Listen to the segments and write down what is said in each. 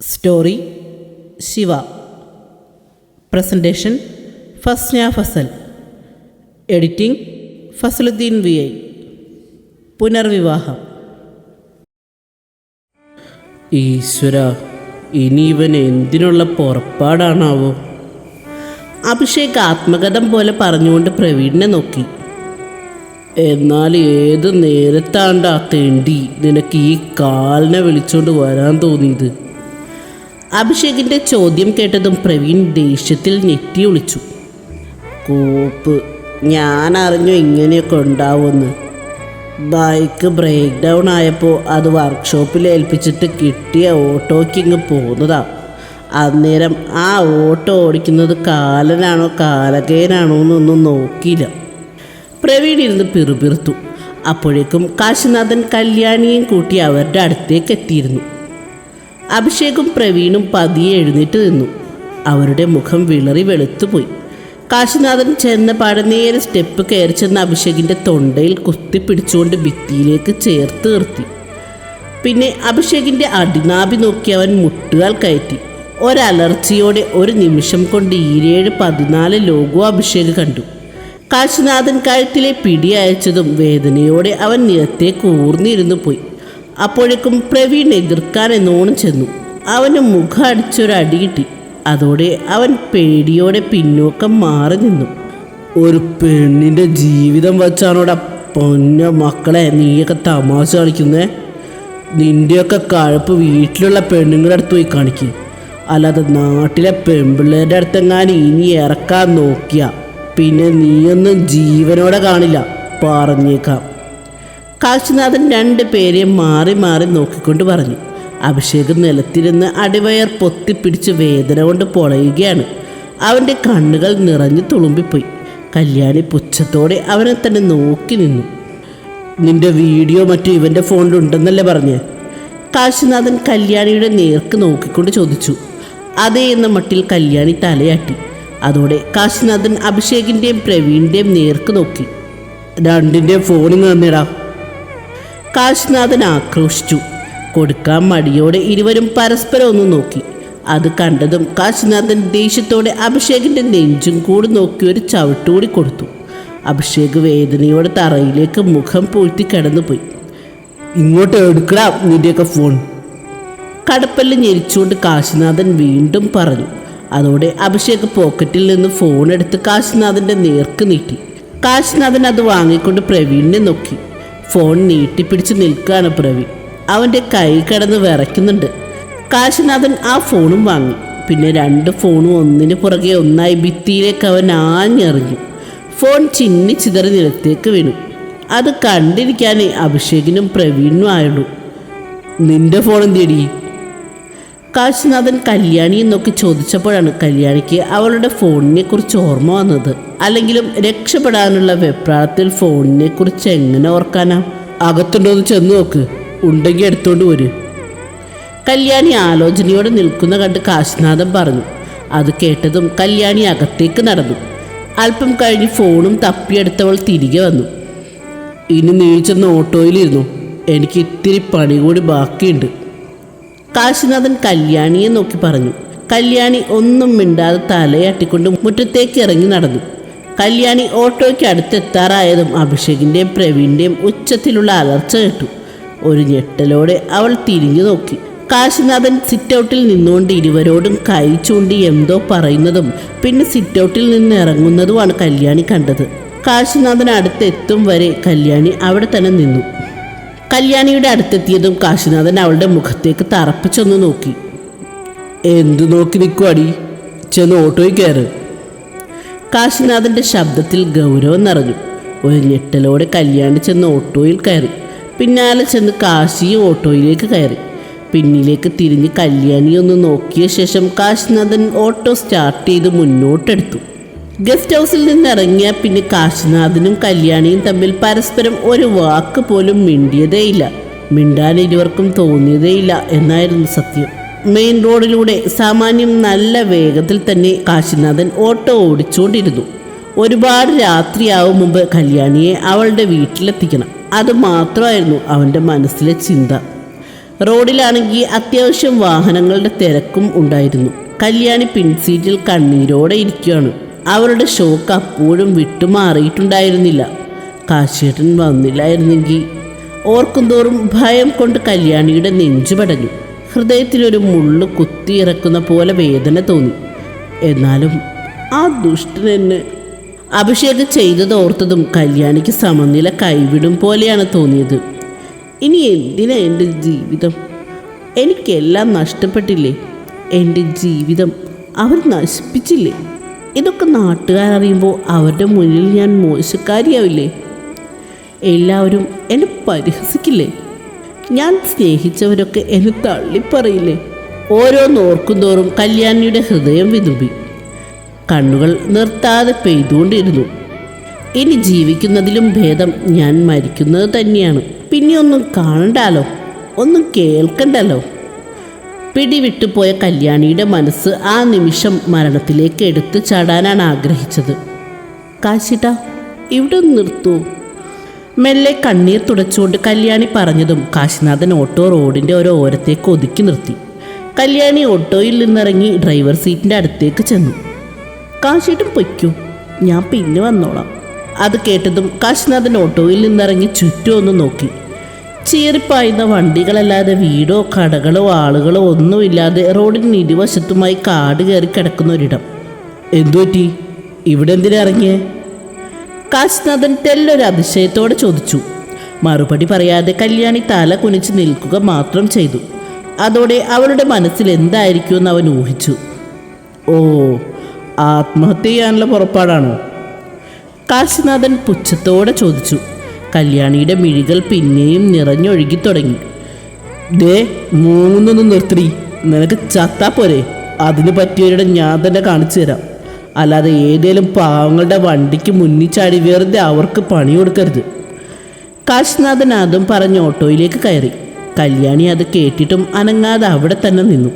Story Shiva presentation Fasna Fasal editing Fasaludheen V I പുനർവിവാഹം ഈശ്വര ഇനി ഇവൻ എന്തിനുള്ള പുറപ്പാടാണാവോ? അഭിഷേക് ആത്മകഥം പോലെ പറഞ്ഞുകൊണ്ട് പ്രവീണിനെ നോക്കി. എന്നാൽ ഏത് നേരത്താണ്ടാ തെണ്ടി? നിനക്ക് ഈ കാലിനെ വിളിച്ചോണ്ട് വരാൻ തോന്നിയത്. അഭിഷേകിന്റെ ചോദ്യം കേട്ടതും പ്രവീൺ ദേഷ്യത്തിൽ ഞെട്ടി വിളിച്ചു കൂപ്പ് ഞാൻ അറിഞ്ഞു ഇങ്ങനെയൊക്കെ ഉണ്ടാവുമെന്ന്. ബൈക്ക് ബ്രേക്ക് ഡൗൺ ആയപ്പോൾ അത് വർക്ക്ഷോപ്പിൽ ഏൽപ്പിച്ചിട്ട് കിട്ടിയ ഓട്ടോയ്ക്ക് ഇങ്ങ് പോകുന്നതാ. അന്നേരം ആ ഓട്ടോ ഓടിക്കുന്നത് കാലനാണോ കാലകേനാണോ എന്നൊന്നും നോക്കിയില്ല. പ്രവീൺ ഇരുന്ന് പിറുപിറുത്തു. അപ്പോഴേക്കും കാശിനാഥൻ കല്യാണിയും കൂട്ടി അവരുടെ അടുത്തേക്ക് എത്തിയിരുന്നു. അഭിഷേകും പ്രവീണും പതിയെ എഴുന്നേറ്റ് നിന്നു. അവരുടെ മുഖം വിളറി വെളുത്തുപോയി. കാശിനാഥൻ ചെന്ന പാടെ നേരെ സ്റ്റെപ്പ് കയറി ചെന്ന അഭിഷേകിന്റെ തൊണ്ടയിൽ കുത്തി പിടിച്ചുകൊണ്ട് ഭിത്തിയിലേക്ക് ചേർത്ത് നിർത്തി. പിന്നെ അഭിഷേകിന്റെ അടിനാഭി നോക്കി അവൻ മുട്ടുകാൽ കയറ്റി. ഒരലർച്ചയോടെ ഒരു നിമിഷം കൊണ്ട് ഈരേഴ് പതിനാല് ലോകോ അഭിഷേക് കണ്ടു. കാശിനാഥൻ കഴുത്തിലെ പിടി അയച്ചതും വേദനയോടെ അവൻ നിലത്തെ കൂർന്നിരുന്നു പോയി. അപ്പോഴേക്കും പ്രവീൺ എതിർക്കാൻ എന്നോണം ചെന്നു. അവന് മുഖം അടിച്ചൊരടി കിട്ടി. അതോടെ അവൻ പേടിയോടെ പിന്നോക്കം മാറി നിന്നു. ഒരു പെണ്ണിന്റെ ജീവിതം വച്ചാണോടാ പൊന്ന മക്കളെ നീയൊക്കെ തമാശ കളിക്കുന്നേ? നിന്റെയൊക്കെ കഴപ്പ് വീട്ടിലുള്ള പെണ്ണുങ്ങളുടെ അടുത്ത് പോയി കാണിക്കും. അല്ലാതെ നാട്ടിലെ പെൺപിള്ളേരുടെ അടുത്തെങ്ങാനും ഇനി ഇറക്കാൻ നോക്കിയ പിന്നെ നീയൊന്നും ജീവനോടെ കാണില്ല. പറഞ്ഞേക്കാം. കാശിനാഥൻ രണ്ട് പേരെയും മാറി മാറി നോക്കിക്കൊണ്ട് പറഞ്ഞു. അഭിഷേക് നിലത്തിരുന്ന് അടിവയർ പൊത്തിപ്പിടിച്ച് വേദന കൊണ്ട് പൊളയുകയാണ്. അവന്റെ കണ്ണുകൾ നിറഞ്ഞു തുളുമ്പിപ്പോയി. കല്യാണി പുച്ഛത്തോടെ അവനെ തന്നെ നോക്കി നിന്നു. നിന്റെ വീഡിയോ മറ്റു ഇവന്റെ ഫോണിലുണ്ടെന്നല്ലേ പറഞ്ഞേ? കാശിനാഥൻ കല്യാണിയുടെ നേർക്ക് നോക്കിക്കൊണ്ട് ചോദിച്ചു. അതേ എന്ന മട്ടിൽ കല്യാണി തലയാട്ടി. അതോടെ കാശിനാഥൻ അഭിഷേകിന്റെയും പ്രവീണിന്റെയും നേർക്ക് നോക്കി. രണ്ടിന്റെ ഫോണിങ് തന്നിടാ. കാശിനാഥൻ ആക്രോശിച്ചു. കൊടുക്കാൻ മടിയോടെ ഇരുവരും പരസ്പരം ഒന്ന് നോക്കി. അത് കണ്ടതും കാശിനാഥൻ ദേഷ്യത്തോടെ അഭിഷേകിന്റെ നെഞ്ചും കൂടി നോക്കി ഒരു ചവിട്ടുകൂടി കൊടുത്തു. അഭിഷേക് വേദനയോടെ തറയിലേക്ക് മുഖം പൂഴ്ത്തി കിടന്നുപോയി. ഇങ്ങോട്ട് എടുക്കടാ നിന്റെയൊക്കെ ഫോൺ കടപ്പല്ല് ഞെരിച്ചുകൊണ്ട് കാശിനാഥൻ വീണ്ടും പറഞ്ഞു. അതോടെ അഭിഷേക് പോക്കറ്റിൽ നിന്ന് ഫോൺ എടുത്ത് കാശിനാഥന്റെ നേർക്ക് നീട്ടി. കാശിനാഥൻ അത് വാങ്ങിക്കൊണ്ട് പ്രവീണിനെ നോക്കി. ഫോൺ നീട്ടിപ്പിടിച്ച് നിൽക്കുകയാണ് പ്രവീൺ. അവന്റെ കൈ കടന്ന് വിറയ്ക്കുന്നുണ്ട്. കാശിനാഥൻ ആ ഫോണും വാങ്ങി. പിന്നെ രണ്ട് ഫോണും ഒന്നിന് പുറകെ ഒന്നായി ഭിത്തിയിലേക്ക് അവൻ ആഞ്ഞെറിഞ്ഞു. ഫോൺ ചിന്നി ചിതറി നിലത്തേക്ക് വീണു. അത് കണ്ടിരിക്കാനേ അഭിഷേകിനും പ്രവീണിനും ആയുള്ളൂ. നിന്റെ ഫോൺ എന്തിയടി? കാശിനാഥൻ കല്യാണി എന്നൊക്കെ ചോദിച്ചപ്പോഴാണ് കല്യാണിക്ക് അവളുടെ ഫോണിനെ കുറിച്ച് ഓർമ്മ വന്നത്. അല്ലെങ്കിലും രക്ഷപ്പെടാനുള്ള വെപ്രാളത്തിൽ ഫോണിനെ കുറിച്ച് എങ്ങനെ ഓർക്കാനാ? അകത്തുണ്ടോ എന്ന് ചെന്ന് നോക്ക്. ഉണ്ടെങ്കിൽ എടുത്തോണ്ട് വരൂ. കല്യാണി ആലോചനയോടെ നിൽക്കുന്ന കണ്ട് കാശിനാഥൻ പറഞ്ഞു. അത് കേട്ടതും കല്യാണി അകത്തേക്ക് നടന്നു. അല്പം കഴിഞ്ഞ് ഫോണും തപ്പിയെടുത്തവൾ തിരികെ വന്നു. ഇനി നീ ചെന്ന് ഓട്ടോയിലിരുന്നു? എനിക്ക് ഇത്തിരി പണി കൂടി ബാക്കിയുണ്ട്. കാശിനാഥൻ കല്യാണിയെ നോക്കി പറഞ്ഞു. കല്യാണി ഒന്നും മിണ്ടാതെ തലയാട്ടിക്കൊണ്ട് മുറ്റത്തേക്ക് ഇറങ്ങി നടന്നു. കല്യാണി ഓട്ടോയ്ക്ക് അടുത്തെത്താറായതും അഭിഷേകിന്റെയും പ്രവീണിന്റെയും ഉച്ചത്തിലുള്ള അലർച്ച കേട്ടു. ഒരു ഞെട്ടലോടെ അവൾ തിരിഞ്ഞു നോക്കി. കാശിനാഥൻ സിറ്റൗട്ടിൽ നിന്നുകൊണ്ട് ഇരുവരോടും കൈ ചൂണ്ടി എന്തോ പറയുന്നതും പിന്നെ സിറ്റൗട്ടിൽ നിന്ന് ഇറങ്ങുന്നതുമാണ് കല്യാണി കണ്ടത്. കാശിനാഥൻ അടുത്തെത്തും വരെ കല്യാണി അവിടെ തന്നെ നിന്നു. കല്യാണിയുടെ അടുത്തെത്തിയതും കാശിനാഥൻ അവളുടെ മുഖത്തേക്ക് തറപ്പിച്ചൊന്ന് നോക്കി. എന്തു നോക്കി നിൽക്കുവാടി ചെന്ന് ഓട്ടോയിൽ കയറ്. കാശിനാഥന്റെ ശബ്ദത്തിൽ ഗൗരവം നിറഞ്ഞു. ഒരു ഞെട്ടലോടെ കല്യാണി ചെന്ന് ഓട്ടോയിൽ കയറി. പിന്നാലെ ചെന്ന് കാശി ഓട്ടോയിലേക്ക് കയറി. പിന്നിലേക്ക് തിരിഞ്ഞ് കല്യാണി ഒന്ന് നോക്കിയ ശേഷം കാശിനാഥൻ ഓട്ടോ സ്റ്റാർട്ട് ചെയ്ത് മുന്നോട്ടെടുത്തു. ഗസ്റ്റ് ഹൗസിൽ നിന്നിറങ്ങിയ പിന്നെ കാശിനാഥനും കല്യാണിയും തമ്മിൽ പരസ്പരം ഒരു വാക്ക് പോലും മിണ്ടിയതേയില്ല. മിണ്ടാൻ ഇരുവർക്കും തോന്നിയതേയില്ല എന്നായിരുന്നു സത്യം. മെയിൻ റോഡിലൂടെ സാമാന്യം നല്ല വേഗത്തിൽ തന്നെ കാശിനാഥൻ ഓട്ടോ ഓടിച്ചുകൊണ്ടിരുന്നു ഒരുപാട് രാത്രിയാവും മുമ്പ് കല്യാണിയെ അവളുടെ വീട്ടിലെത്തിക്കണം. അത് മാത്രമായിരുന്നു അവന്റെ മനസ്സിലെ ചിന്ത. റോഡിലാണെങ്കിൽ അത്യാവശ്യം വാഹനങ്ങളുടെ തിരക്കും ഉണ്ടായിരുന്നു. കല്യാണി പിൻസീറ്റിൽ കണ്ണീരോടെ ഇരിക്കുകയാണ്. അവരുടെ ഷോക്ക് അപ്പോഴും വിട്ടുമാറിയിട്ടുണ്ടായിരുന്നില്ല. കാശേട്ടൻ വന്നില്ലായിരുന്നെങ്കിൽ ഓർക്കുന്തോറും ഭയം കൊണ്ട് കല്യാണിയുടെ നെഞ്ചു പടഞ്ഞു. ഹൃദയത്തിലൊരു മുള്ളു കുത്തിയിറക്കുന്ന പോലെ വേദന തോന്നി. എന്നാലും ആ ദുഷ്ടൻ എന്നെ അഭിഷേകം ചെയ്തത് ഓർത്തതും കല്യാണിക്ക് സമനില കൈവിടും പോലെയാണ് തോന്നിയത്. ഇനി എന്തിനാ എന്റെ ജീവിതം? എനിക്കെല്ലാം നഷ്ടപ്പെട്ടില്ലേ? എന്റെ ജീവിതം അവർ നശിപ്പിച്ചില്ലേ? ഇതൊക്കെ നാട്ടുകാരറിയുമ്പോൾ അവരുടെ മുന്നിൽ ഞാൻ മോശക്കാരിയാവില്ലേ? എല്ലാവരും എന്നെ പരിഹസിക്കില്ലേ? ഞാൻ സ്നേഹിച്ചവരൊക്കെ എന്നെ തള്ളിപ്പറയില്ലേ? ഓരോന്ന് തോറും കല്യാണിയുടെ ഹൃദയം വിതുമ്പി. കണ്ണുകൾ നിർത്താതെ പെയ്തുകൊണ്ടിരുന്നു. ഇനി ജീവിക്കുന്നതിലും ഭേദം ഞാൻ മരിക്കുന്നത് തന്നെയാണ്. പിന്നെ ഒന്നും കാണണ്ടാലോ? ഒന്നും കേൾക്കണ്ടല്ലോ? പിടിവിട്ടുപോയ കല്യാണിയുടെ മനസ്സ് ആ നിമിഷം മരണത്തിലേക്ക് എടുത്തു ചാടാനാണ് ആഗ്രഹിച്ചത്. കാശിട്ട ഇവിടെ നിർത്തു. നിർത്തൂ മെല്ലെ കണ്ണീർ തുടച്ചുകൊണ്ട് കല്യാണി പറഞ്ഞതും കാശിനാഥൻ ഓട്ടോ റോഡിന്റെ ഒരു ഓരത്തേക്ക് ഒതുക്കി നിർത്തി. കല്യാണി ഓട്ടോയിൽ നിന്നിറങ്ങി ഡ്രൈവർ സീറ്റിന്റെ അടുത്തേക്ക് ചെന്നു. കാശിട്ടും പൊയ്ക്കൂ ഞാൻ പിന്നെ വന്നോളാം. അത് കേട്ടതും കാശിനാഥൻ ഓട്ടോയിൽ നിന്നിറങ്ങി ചുറ്റും ഒന്ന് നോക്കി. ചീറിപ്പായുന്ന വണ്ടികളല്ലാതെ വീടോ കടകളോ ആളുകളോ ഒന്നുമില്ലാതെ റോഡിന് ഇരുവശത്തുമായി കാട് കയറി കിടക്കുന്ന ഒരിടം എന്തുപറ്റി ഇവിടെ എന്തിനാ ഇറങ്ങിയേ? കാശിനാഥൻ തെല്ലൊരു അതിശയത്തോടെ ചോദിച്ചു. മറുപടി പറയാതെ കല്യാണി തല കുനിച്ച് നിൽക്കുക മാത്രം ചെയ്തു. അതോടെ അവളുടെ മനസ്സിൽ എന്തായിരിക്കുമെന്ന് അവൻ ഊഹിച്ചു. ഓ ആത്മഹത്യ ചെയ്യാനുള്ള പുറപ്പാടാണോ? കാശിനാഥൻ പുച്ഛത്തോടെ ചോദിച്ചു. കല്യാണിയുടെ മിഴികൾ പിന്നെയും നിറഞ്ഞൊഴുകി തുടങ്ങി. ദേ മൂന്നൊന്നും നിർത്തി. നിനക്ക് ചത്താ പോരെ. അതിന് പറ്റിയവരുടെ ഞാൻ തന്നെ കാണിച്ചു തരാം. അല്ലാതെ ഏതേലും പാവങ്ങളുടെ വണ്ടിക്ക് മുന്നിൽ ചാടി അവർക്ക് പണി കൊടുക്കരുത്. കാശിനാഥൻ അതും പറഞ്ഞ് ഓട്ടോയിലേക്ക് കയറി. കല്യാണി അത് കേട്ടിട്ടും അനങ്ങാതെ അവിടെ തന്നെ നിന്നു.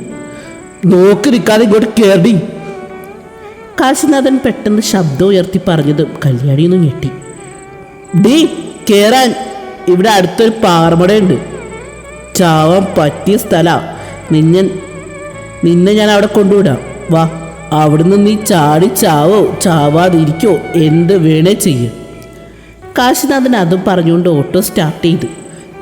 നോക്കി നിൽക്കാതെ ഇങ്ങോട്ട് കയറി കാശിനാഥൻ പെട്ടെന്ന് ശബ്ദം ഉയർത്തി പറഞ്ഞതും ഒന്ന് ഞെട്ടി. ഡീ കേറാൻ ഇവിടെ അടുത്തൊരു പാറമടയുണ്ട്. ചാവാൻ പറ്റിയ സ്ഥലാ. നിന്നെ നിന്നെ ഞാൻ അവിടെ കൊണ്ടുവിടാം. വാ അവിടുന്ന് നീ ചാടി ചാവോ ചാവാതിരിക്കോ എന്ത് വേണേ ചെയ്യും. കാശിനാഥൻ അതും പറഞ്ഞുകൊണ്ട് ഓട്ടോ സ്റ്റാർട്ട് ചെയ്തു.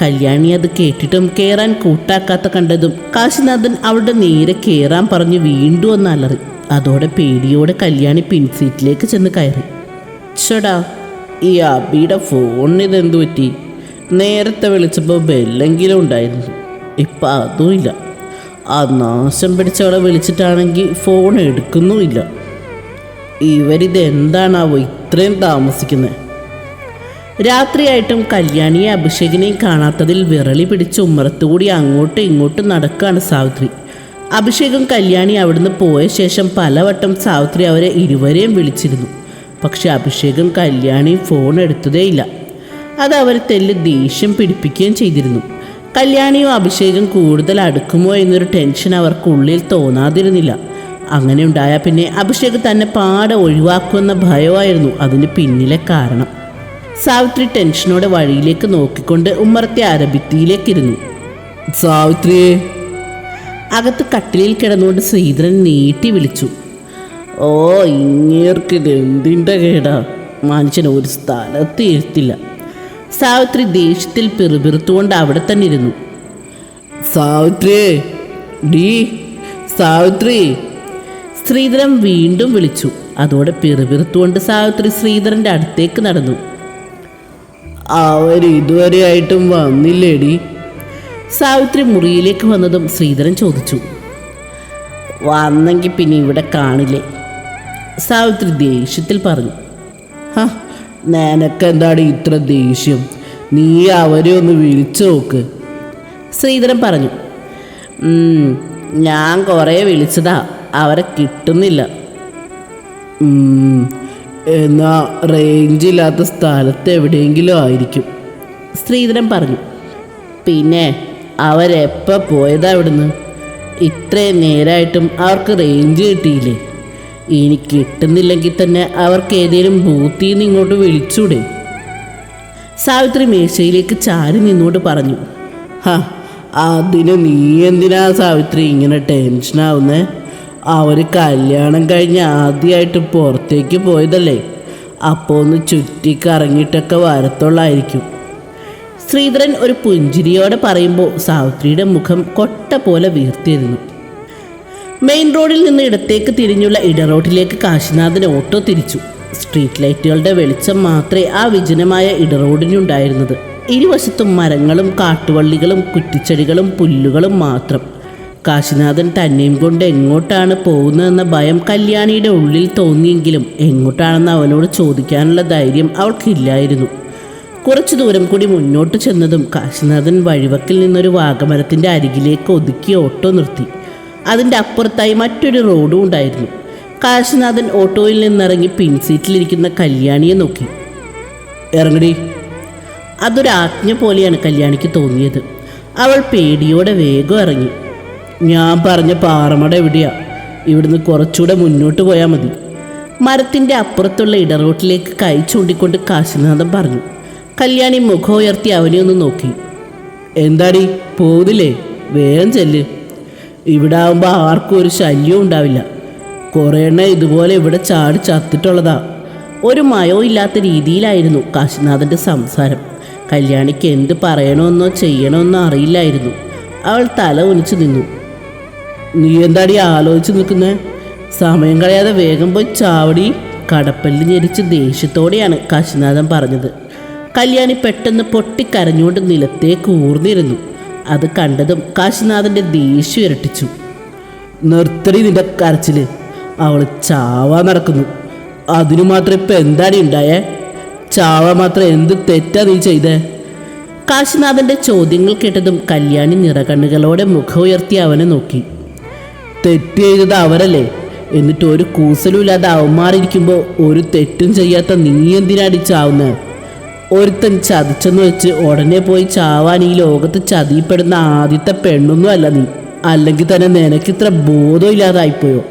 കല്യാണി അത് കേട്ടിട്ടും കയറാൻ കൂട്ടാക്കാത്ത കണ്ടതും കാശിനാഥൻ അവിടെ നേരെ കയറാൻ പറഞ്ഞ് വീണ്ടും ഒന്ന് അലറി. അതോടെ പേടിയോടെ കല്യാണി പിൻസീറ്റിലേക്ക് ചെന്ന് കയറി. ചേടാ ഈ അബിയുടെ ഫോണിന് ഇതെന്തു പറ്റി? നേരത്തെ വിളിച്ചപ്പോൾ ബെല്ലെങ്കിലും ഉണ്ടായിരുന്നു. ഇപ്പം അതും ഇല്ല. ആ നാശം പിടിച്ചവളെ വിളിച്ചിട്ടാണെങ്കിൽ ഫോൺ എടുക്കുന്നുമില്ല ഇവരിത് എന്താണാവോ ഇത്രയും താമസിക്കുന്നത് രാത്രിയായിട്ടും കല്യാണിയെ അഭിഷേകിനെയും കാണാത്തതിൽ വിറളി പിടിച്ച് ഉമ്മറത്തുകൂടി അങ്ങോട്ടും ഇങ്ങോട്ടും നടക്കുകയാണ് സാവിത്രി. അഭിഷേകും കല്യാണി അവിടുന്ന് പോയ ശേഷം പലവട്ടം സാവിത്രി അവരെ ഇരുവരെയും വിളിച്ചിരുന്നു. പക്ഷെ അഭിഷേകം കല്യാണി ഫോൺ എടുത്തതേയില്ല. അത് അവരെ തെല്ല് ദേഷ്യം പിടിപ്പിക്കുകയും ചെയ്തിരുന്നു. കല്യാണിയും അഭിഷേകം കൂടുതൽ അടുക്കുമോ എന്നൊരു ടെൻഷൻ അവർക്കുള്ളിൽ തോന്നാതിരുന്നില്ല. അങ്ങനെ ഉണ്ടായാൽ പിന്നെ അഭിഷേക് തന്നെ പാടെ ഒഴിവാക്കുമെന്ന ഭയമായിരുന്നു അതിന് പിന്നിലെ കാരണം. സാവിത്രി ടെൻഷനോടെ വഴിയിലേക്ക് നോക്കിക്കൊണ്ട് ഉമ്മറത്തെ അരഭിത്തിയിലേക്കിരുന്നു. സാവിത്രിയെ. അകത്ത് കട്ടിലിൽ കിടന്നുകൊണ്ട് ശ്രീധരൻ നീട്ടി വിളിച്ചു. ഓ ഇങ്ങേർക്ക് ഇത് എന്തിന്റെ കേടാ? മനുഷ്യൻ ഒരു സ്ഥലത്ത് ഇരുത്തില്ല സാവിത്രി ദേഷ്യത്തിൽ പിറുപിറുത്തുകൊണ്ട് അവിടെ തന്നെ ഇരുന്നു. സാവിത്രി ഡീ സാവിത്രി. ശ്രീധരൻ വീണ്ടും വിളിച്ചു. അതോടെ പിറുപിറുത്തുകൊണ്ട് സാവിത്രി ശ്രീധരന്റെ അടുത്തേക്ക് നടന്നു. അവർ ഇതുവരെ ആയിട്ടും വന്നില്ലേടി? സാവിത്രി മുറിയിലേക്ക് വന്നതും ശ്രീധരൻ ചോദിച്ചു. വന്നെങ്കിൽ പിന്നെ ഇവിടെ കാണില്ലേ? സാവിത്രി ദേഷ്യത്തിൽ പറഞ്ഞു. ഹ നിനക്കെന്താടി ഇത്ര ദേഷ്യം? നീ അവരെ ഒന്ന് വിളിച്ചു നോക്ക്. ശ്രീധരൻ പറഞ്ഞു. ഞാൻ കുറേ വിളിച്ചതാ അവരെ കിട്ടുന്നില്ല. എന്നാ റേഞ്ച് ഇല്ലാത്ത സ്ഥലത്ത് എവിടെയെങ്കിലും ആയിരിക്കും. ശ്രീധരൻ പറഞ്ഞു. പിന്നെ അവരെപ്പോൾ പോയതാ ഇവിടുന്ന്? ഇത്രയും നേരമായിട്ടും അവർക്ക് റേഞ്ച് കിട്ടിയില്ലേ? ഇനി കിട്ടുന്നില്ലെങ്കിൽ തന്നെ അവർക്ക് ഏതെങ്കിലും ബൂത്തിൽ നിന്ന് ഇങ്ങോട്ട് വിളിച്ചൂടെ. സാവിത്രി മേശയിലേക്ക് ചാരി നിന്നോട് പറഞ്ഞു ഹാ അതിന് നീ എന്തിനാ സാവിത്രി ഇങ്ങനെ ടെൻഷനാവുന്നേ അവർ കല്യാണം കഴിഞ്ഞ് ആദ്യമായിട്ട് പുറത്തേക്ക് പോയതല്ലേ? അപ്പോൾ ഒന്ന് ചുറ്റിക്കറങ്ങിയിട്ടൊക്കെ വരത്തുള്ളായിരിക്കും. ശ്രീധരൻ ഒരു പുഞ്ചിരിയോടെ പറയുമ്പോൾ സാവിത്രിയുടെ മുഖം കൊട്ട പോലെ വീർത്തിരുന്നു മെയിൻ റോഡിൽ നിന്ന് ഇടത്തേക്ക് തിരിഞ്ഞുള്ള ഇടറോഡിലേക്ക് കാശിനാഥൻ ഓട്ടോ തിരിച്ചു. സ്ട്രീറ്റ് ലൈറ്റുകളുടെ വെളിച്ചം മാത്രമേ ആ വിജനമായ ഇടറോഡിനുണ്ടായിരുന്നത് ഇരുവശത്തും മരങ്ങളും കാട്ടുവള്ളികളും കുറ്റിച്ചെടികളും പുല്ലുകളും മാത്രം. കാശിനാഥൻ തന്നെയും കൊണ്ട് എങ്ങോട്ടാണ് പോകുന്നതെന്ന ഭയം കല്യാണിയുടെ ഉള്ളിൽ തോന്നിയെങ്കിലും എങ്ങോട്ടാണെന്ന് അവനോട് ചോദിക്കാനുള്ള ധൈര്യം അവൾക്കില്ലായിരുന്നു. കുറച്ചു ദൂരം കൂടി മുന്നോട്ട് ചെന്നതും കാശിനാഥൻ വഴിവക്കിൽ നിന്നൊരു വാഗമരത്തിന്റെ അരികിലേക്ക് ഒതുക്കി ഓട്ടോ നിർത്തി. അതിന്റെ അപ്പുറത്തായി മറ്റൊരു റോഡും ഉണ്ടായിരുന്നു. കാശിനാഥൻ ഓട്ടോയിൽ നിന്നിറങ്ങി പിൻസീറ്റിലിരിക്കുന്ന കല്യാണിയെ നോക്കി. ഇറങ്ങടി. അതൊരാജ്ഞ പോലെയാണ് കല്യാണിക്ക് തോന്നിയത്. അവൾ പേടിയോടെ വേഗം ഇറങ്ങി. ഞാൻ പറഞ്ഞ പാറമട എവിടെയാ? ഇവിടുന്ന് കുറച്ചുകൂടെ മുന്നോട്ട് പോയാൽ മതി. മരത്തിന്റെ അപ്പുറത്തുള്ള ഇടറോട്ടിലേക്ക് കൈ ചൂണ്ടിക്കൊണ്ട് കാശിനാഥൻ പറഞ്ഞു. കല്യാണി മുഖം ഉയർത്തി അവനെ ഒന്ന് നോക്കി. എന്താടി? പോകുന്നില്ലേ വേഗം ചെല്ല്. ഇവിടെ ആവുമ്പോൾ ആർക്കും ഒരു ശല്യവും ഉണ്ടാവില്ല. കുറേ എണ്ണം ഇതുപോലെ ഇവിടെ ചാടി ചത്തിട്ടുള്ളതാ. ഒരു മയോ ഇല്ലാത്ത രീതിയിലായിരുന്നു കാശിനാഥന്റെ സംസാരം. കല്യാണിക്ക് എന്ത് പറയണമെന്നോ ചെയ്യണമെന്നോ അറിയില്ലായിരുന്നു. അവൾ തല ഒനിച്ചു നിന്നു. നീ എന്താടി ആലോചിച്ച് നിൽക്കുന്നേ? സമയം കളയാതെ വേഗം പോയി ചാവടി. കടപ്പല്ല് ഞെരിച്ച് ദേഷ്യത്തോടെയാണ് കാശിനാഥൻ പറഞ്ഞത്. കല്യാണി പെട്ടെന്ന് പൊട്ടിക്കരഞ്ഞുകൊണ്ട് നിലത്തേക്ക് ഊർന്നിരുന്നു. അത് കണ്ടതും കാശിനാഥന്റെ ദേഷ്യം ഇരട്ടിച്ചു. നിർത്തടി നിന്റെ കരച്ചിൽ അവൾ ചാവാൻ നടക്കുന്നു. അതിനു മാത്രം ഇപ്പം എന്താണ് ഉണ്ടായേ? ചാവാൻ മാത്രം എന്ത് തെറ്റാ നീ ചെയ്തേ? കാശിനാഥന്റെ ചോദ്യങ്ങൾ കേട്ടതും കല്യാണി നിറകണ്ണുകളോടെ മുഖം ഉയർത്തി അവനെ നോക്കി. തെറ്റ് ചെയ്തത് അവരല്ലേ? എന്നിട്ട് ഒരു കൂസലും ഇല്ലാതെ അവന്മാറിയിരിക്കുമ്പോൾ ഒരു തെറ്റും ചെയ്യാത്ത നീ എന്തിനാടി ചാവുന്നത് ഒരുത്തൻ ചതിച്ചെന്ന് വെച്ച് ഉടനെ പോയി ചാവാൻ ഈ ലോകത്ത് ചതിപ്പെടുന്ന ആദ്യത്തെ പെണ്ണൊന്നും അല്ല നീ. അല്ലെങ്കിൽ തന്നെ നിനക്കിത്ര ബോധം ഇല്ലാതായിപ്പോയോ?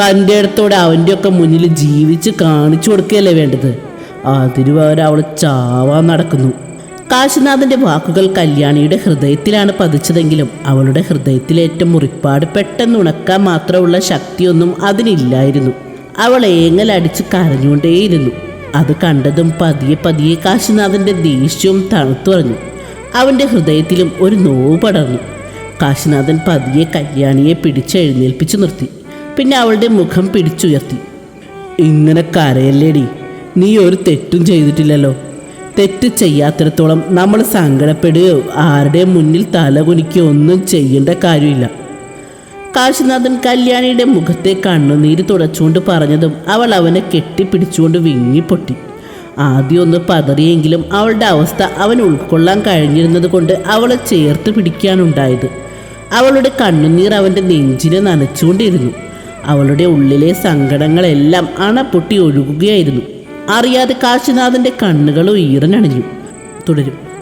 തന്റെ അടുത്തോടെ അവന്റെയൊക്കെ മുന്നിൽ ജീവിച്ച് കാണിച്ചു കൊടുക്കുകയല്ലേ വേണ്ടത്. അതിനു പകരം അവൾ ചാവാൻ നടക്കുന്നു. കാശിനാഥന്റെ വാക്കുകൾ കല്യാണിയുടെ ഹൃദയത്തിലാണ് പതിച്ചതെങ്കിലും അവളുടെ ഹൃദയത്തിലേറ്റ മുറിപ്പാട് പെട്ടെന്ന് ഉണക്കാൻ മാത്രമുള്ള ശക്തിയൊന്നും അതിനില്ലായിരുന്നു. അവൾ ഏങ്ങലടിച്ച് കരഞ്ഞുകൊണ്ടേയിരുന്നു. അത് കണ്ടതും പതിയെ പതിയെ കാശിനാഥന്റെ ദേഷ്യവും തണുത്തുറഞ്ഞു അവന്റെ ഹൃദയത്തിലും ഒരു നോവ് പടർന്നു. കാശിനാഥൻ പതിയെ കല്യാണിയെ പിടിച്ചെഴുന്നേൽപ്പിച്ചു നിർത്തി. പിന്നെ അവളുടെ മുഖം പിടിച്ചുയർത്തി. ഇങ്ങനെ കരയല്ലേടി നീ ഒരു തെറ്റും ചെയ്തിട്ടില്ലല്ലോ. തെറ്റ് ചെയ്യാത്തിടത്തോളം നമ്മൾ സങ്കടപ്പെടുകയോ ആരുടെ മുന്നിൽ തലകുനിക്കുകയോ ഒന്നും ചെയ്യേണ്ട കാര്യമില്ല. കാശിനാഥൻ കല്യാണിയുടെ മുഖത്തെ കണ്ണുനീര് തുടച്ചുകൊണ്ട് പറഞ്ഞതും അവൾ അവനെ കെട്ടിപ്പിടിച്ചുകൊണ്ട് വിങ്ങിപ്പൊട്ടി ആദ്യം ഒന്ന് പതറിയെങ്കിലും അവളുടെ അവസ്ഥ അവൻ ഉൾക്കൊള്ളാൻ കഴിഞ്ഞിരുന്നത് കൊണ്ട് അവളെ ചേർത്ത് പിടിക്കാനുണ്ടായത്. അവളുടെ കണ്ണുനീർ അവന്റെ നെഞ്ചിനെ നനച്ചുകൊണ്ടിരുന്നു. അവളുടെ ഉള്ളിലെ സങ്കടങ്ങളെല്ലാം അണപ്പൊട്ടി ഒഴുകുകയായിരുന്നു. അറിയാതെ കാശിനാഥന്റെ കണ്ണുകൾ ഈറനണിഞ്ഞു തുടരും.